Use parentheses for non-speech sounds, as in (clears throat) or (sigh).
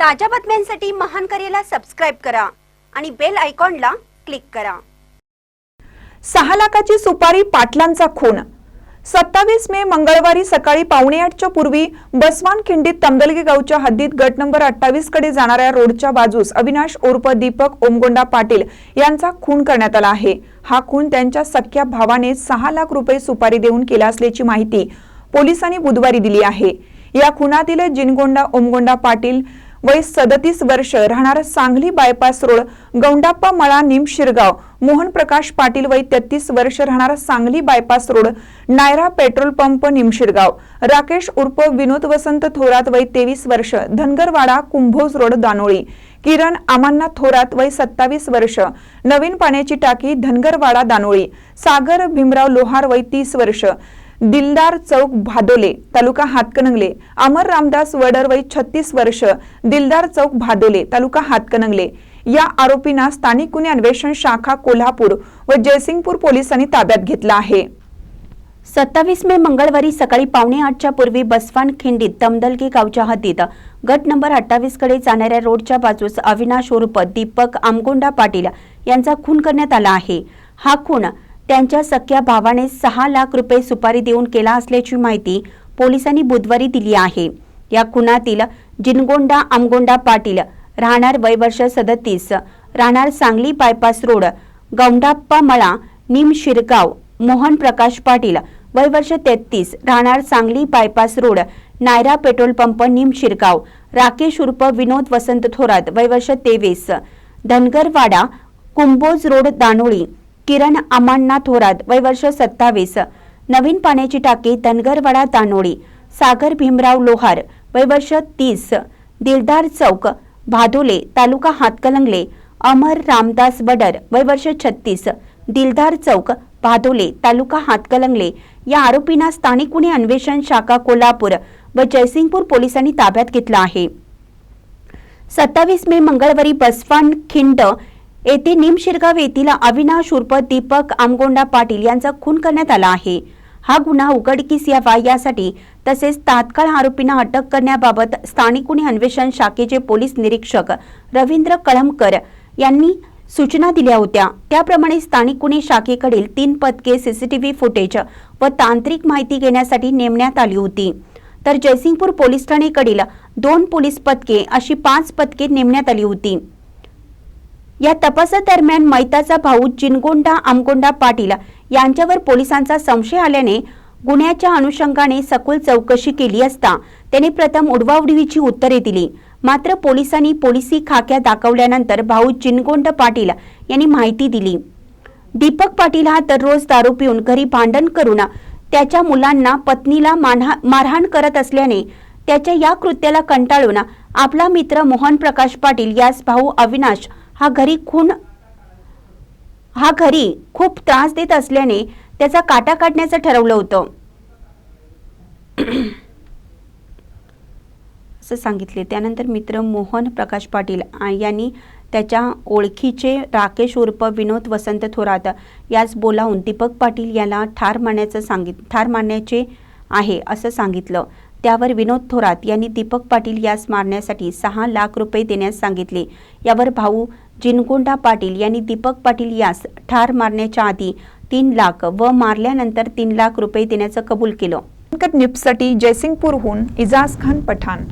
ताज्या बातम्यांसाठी महान करेला सबस्क्राईब करा आणि बेल आयकॉनला क्लिक करा. सहा लाखाची सुपारी पाटलांचा खून. सत्तावीस मे मंगळवारी सकाळी पावणे आठच्या पूर्वी बसवान खिंडीत तमदलगी गावच्या हद्दीत गट नंबर अठ्ठावीसकडे जाणाऱ्या रोडच्या बाजूस अविनाश उर्फ दीपक ओमगोंडा पाटील यांचा खून करण्यात आला आहे. हा खून त्यांच्या सख्या भावाने सहा लाख रुपये सुपारी देऊन केला असल्याची माहिती पोलिसांनी बुधवारी दिली आहे. या खुनातील जिनगोंडा ओमगोंडा पाटील वय सदतीस वर्ष राहणार सांगली बायपास रोड गौंडाप्पा मळा निम शिरगाव. मोहन प्रकाश पाटील वय तेहतीस वर्ष राहणार Sangli bypass road Nayara petrol pump Nimshirgaon Rakesh उर्फ विनोद वसंत थोरात वय तेवीस वर्ष धनगरवाडा कुंभोज रोड दानोळी. किरण आमान्ना थोरात वय सत्तावीस वर्ष नवीन पाण्याची टाकी धनगरवाडा दानोळी. सागर भीमराव लोहार वय तीस वर्ष दिलदार चौक भादोले तालुका हातकणंगले. अमर रामदास वडर वय छत्तीस वर्ष दिलदार चौक भादोले तालुका हातकणंगले. या आरोपींना स्थानिक गुन्हे अन्वेषण शाखा कोल्हापूर व जयसिंगपूर पोलिसांनी ताब्यात घेतला आहे. सत्तावीस मे मंगळवारी सकाळी पावणे आठच्या पूर्वी बसवान खिंडीत तमदलगी गावच्या हद्दीत गट नंबर अठ्ठावीसकडे जाणाऱ्या रोडच्या बाजूस अविनाश उर्फ दीपक आमगोंडा पाटील यांचा खून करण्यात आला आहे. हा खून त्यांच्या सख्या भावाने सहा लाख रुपये सुपारी देऊन केला असल्याची माहिती पोलिसांनी बुधवारी दिली आहे. या खुनातील जिनगोंडा आमगोंडा पाटील राहणार वय वर्ष सदतीस राहणार सांगली बायपास रोड गौंडाप्पा मळा निम शिरगाव मोहन प्रकाश पाटील वय वर्ष तेहतीस राहणार Sangli bypass road Nayara petrol pump Nimshirgaon Rakesh उर्फ विनोद वसंत थोरात वय वर्ष तेवीस धनगरवाडा कुंभोज रोड दानोळी किरण अमान्ना थोरात वय वर्ष सत्तावीस. नवीन पाण्याची टाकी धनगरवाडा दानोळी सागर भीमराव लोहार वय वर्ष तीस. दिलदार चौक भादोले तालुका हातकलंगले. अमर रामदास बडर वय वर्ष छत्तीस. दिलदार चौक भादोले तालुका हातकलंगले. या आरोपींना स्थानिक गुन्हे अन्वेषण शाखा कोल्हापूर व जयसिंगपूर पोलिसांनी ताब्यात घेतलं आहे. सत्तावीस मे मंगळवारी बसवान खिंड येथे निमशिरगाव येथील अविनाश उर्फ दीपक आमगोंडा पाटील यांचा खून करण्यात आला आहे. हा गुन्हा उघडकीस यावा यासाठी तसेच तात्काळ आरोपींना अटक करण्याबाबत स्थानिक गुन्हे अन्वेषण शाखेचे पोलीस निरीक्षक रवींद्र कळमकर यांनी सूचना दिल्या होत्या. त्याप्रमाणे स्थानिक गुन्हे शाखेकडील तीन पथके सीसीटीव्ही फुटेज व तांत्रिक माहिती घेण्यासाठी नेमण्यात आली होती. तर जयसिंगपूर पोलीस ठाणेकडील दोन पोलीस पथके अशी पाच पथके नेमण्यात आली होती. या तपासादरम्यान मैताचा भाऊ जिनगोंडा आमगोंडा पाटील यांच्यावर पोलिसांचा संशय आल्याने गुन्ह्याच्या अनुषंगाने सखोल चौकशी केली असता त्याने प्रथम उडवाउडवीची उत्तरे दिली. मात्र पोलिसांनी पोलिसी खाक्या दाखवल्यानंतर भाऊ जिनगोंड पाटील यांनी माहिती दिली. दीपक पाटील हा दररोज दारू पिऊन घरी भांडण करून त्याच्या मुलांना पत्नीला मारहाण करत असल्याने त्याच्या या कृत्याला कंटाळून आपला मित्र मोहन प्रकाश पाटील यास भाऊ अविनाश हा घरी खून हा घरी खूप त्रास देत असल्याने त्याचा काटा काढण्याचं ठरवलं होतं. (clears throat) असं सांगितले. त्यानंतर मित्र मोहन प्रकाश पाटील यांनी त्याच्या ओळखीचे राकेश उर्फ विनोद वसंत थोरात यास बोलावून दीपक पाटील याला ठार मारण्याचं सांगित ठार मारण्याचे आहे असं सांगितलं. त्यावर विनोद थोरात यांनी दीपक पाटील यास मारण्यासाठी सहा लाख रुपये देण्यास सांगितले. यावर भाऊ जिनगोंडा पाटील यांनी दीपक पाटील यास ठार मारण्याच्या आधी तीन लाख व मारल्यानंतर तीन लाख रुपये देण्याचं कबूल केलं. निपसाठी जयसिंगपूरहून इजाज खान पठाण.